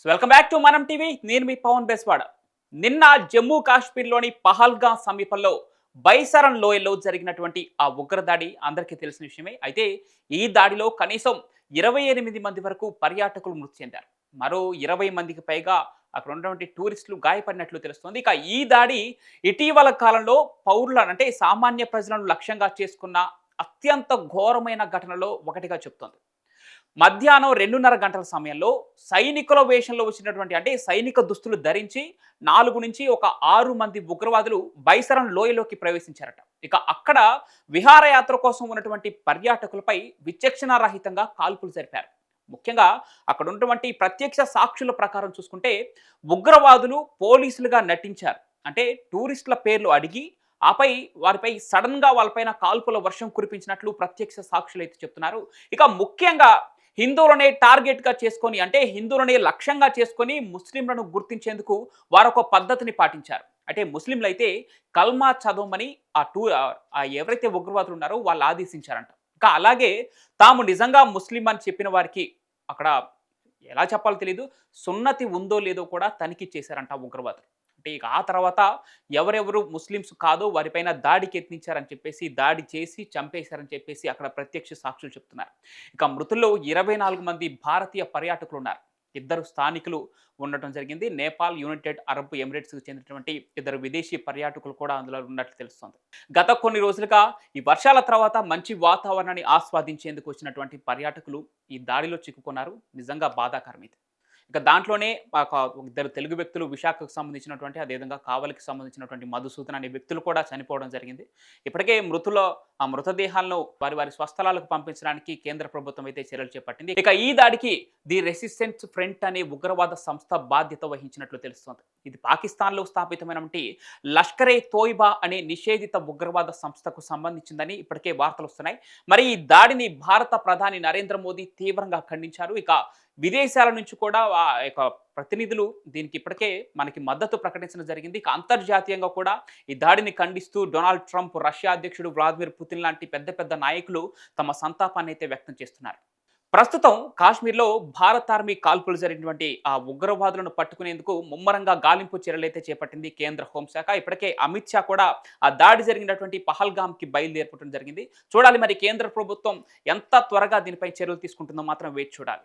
So welcome back to Manam TV నేను మీ పవన్ బెస్వాడ. నిన్న జమ్మూ కాశ్మీర్లోని పహల్గా సమీపంలో బైసరన్ లోయలో జరిగినటువంటి ఆ ఉగ్రదాడి అందరికీ తెలిసిన విషయమే. అయితే ఈ దాడిలో కనీసం ఇరవై ఎనిమిది మంది వరకు పర్యాటకులు మృతి చెందారు. మరో ఇరవై మందికి పైగా అక్కడ ఉన్నటువంటి టూరిస్టులు గాయపడినట్లు తెలుస్తోంది. ఇక ఈ దాడి ఇటీవల కాలంలో పౌరుల అంటే సామాన్య ప్రజలను లక్ష్యంగా చేసుకున్న అత్యంత ఘోరమైన ఘటనలో ఒకటిగా చెప్తోంది. మధ్యాహ్నం రెండున్నర గంటల సమయంలో సైనికుల వేషంలో వచ్చినటువంటి అంటే సైనిక దుస్తులు ధరించి నాలుగు నుంచి ఒక ఆరు మంది ఉగ్రవాదులు బైసరన్ లోయలోకి ప్రవేశించారట. ఇక అక్కడ విహారయాత్ర కోసం ఉన్నటువంటి పర్యాటకులపై విచక్షణారహితంగా కాల్పులు జరిపారు. ముఖ్యంగా అక్కడ ఉన్నటువంటి ప్రత్యక్ష సాక్షుల ప్రకారం చూసుకుంటే ఉగ్రవాదులు పోలీసులుగా నటించారు. అంటే టూరిస్టుల పేర్లు అడిగి ఆపై వారిపై సడన్గా వాళ్ళపైన కాల్పుల వర్షం కురిపించినట్లు ప్రత్యక్ష సాక్షులు అయితే చెప్తున్నారు. ఇక ముఖ్యంగా హిందువులనే టార్గెట్గా చేసుకొని అంటే హిందువులనే లక్ష్యంగా చేసుకొని ముస్లింలను గుర్తించేందుకు వారొక పద్ధతిని పాటించారు. అంటే ముస్లింలు అయితే కల్మా చదవమని ఆ టూ ఆ ఎవరైతే ఉగ్రవాదులు ఉన్నారో వాళ్ళు ఆదేశించారంట. ఇంకా అలాగే తాము నిజంగా ముస్లిం అని చెప్పిన వారికి అక్కడ ఎలా చెప్పాలో తెలియదు సున్నతి ఉందో లేదో కూడా తనిఖీ చేశారంట ఉగ్రవాదులు. అంటే ఇక ఆ తర్వాత ఎవరెవరు ముస్లిమ్స్ కాదో వారిపైన దాడికి యత్నించారని చెప్పేసి దాడి చేసి చంపేశారని చెప్పేసి అక్కడ ప్రత్యక్ష సాక్షులు చెప్తున్నారు. ఇక మృతుల్లో ఇరవై నాలుగు మంది భారతీయ పర్యాటకులు ఉన్నారు. ఇద్దరు స్థానికులు ఉండటం జరిగింది. నేపాల్ యునైటెడ్ అరబ్ ఎమిరేట్స్కి చెందినటువంటి ఇద్దరు విదేశీ పర్యాటకులు కూడా అందులో ఉన్నట్లు తెలుస్తోంది. గత కొన్ని రోజులుగా ఈ వర్షాల తర్వాత మంచి వాతావరణాన్ని ఆస్వాదించేందుకు వచ్చినటువంటి పర్యాటకులు ఈ దాడిలో చిక్కుకున్నారు. నిజంగా బాధాకరం ఇది ఇక దాంట్లోనే ఇద్దరు తెలుగు వ్యక్తులు విశాఖకు సంబంధించినటువంటి అదేవిధంగా కావలికి సంబంధించినటువంటి మధుసూదన్ అనే వ్యక్తులు కూడా చనిపోవడం జరిగింది. ఇప్పటికే మృతుల ఆ మృతదేహాలను వారి వారి స్వస్థలాలకు పంపించడానికి కేంద్ర ప్రభుత్వం అయితే చర్యలు చేపట్టింది. ఇక ఈ దాడికి ది రెసిస్టెన్స్ ఫ్రంట్ అనే ఉగ్రవాద సంస్థ బాధ్యత వహించినట్లు తెలుస్తోంది. ఇది పాకిస్తాన్లో స్థాపితమైనటువంటి లష్కరే తోయిబా అనే నిషేధిత ఉగ్రవాద సంస్థకు సంబంధించిందని ఇప్పటికే వార్తలు వస్తున్నాయి. మరి ఈ దాడిని భారత ప్రధాని నరేంద్ర మోదీ తీవ్రంగా ఖండించారు. ఇక విదేశాల నుంచి కూడా ఆ యొక్క ప్రతినిధులు దీనికి ఇప్పటికే మనకి మద్దతు ప్రకటించడం జరిగింది. ఇక అంతర్జాతీయంగా కూడా ఈ దాడిని ఖండిస్తూ డొనాల్డ్ ట్రంప్ రష్యా అధ్యక్షుడు వ్లాదిమిర్ పుతిన్ లాంటి పెద్ద పెద్ద నాయకులు తమ సంతాపాన్ని అయితే వ్యక్తం చేస్తున్నారు. ప్రస్తుతం కాశ్మీర్లో భారత్ ఆర్మీ కాల్పులు జరిగినటువంటి ఆ ఉగ్రవాదులను పట్టుకునేందుకు ముమ్మరంగా గాలింపు చర్యలైతే చేపట్టింది కేంద్ర హోంశాఖ. ఇప్పటికే అమిత్ షా కూడా ఆ దాడి జరిగినటువంటి పహల్గామ్కి బయలుదేరపడం జరిగింది. చూడాలి మరి కేంద్ర ప్రభుత్వం ఎంత త్వరగా దీనిపై చర్యలు తీసుకుంటుందో మాత్రం వేచి చూడాలి.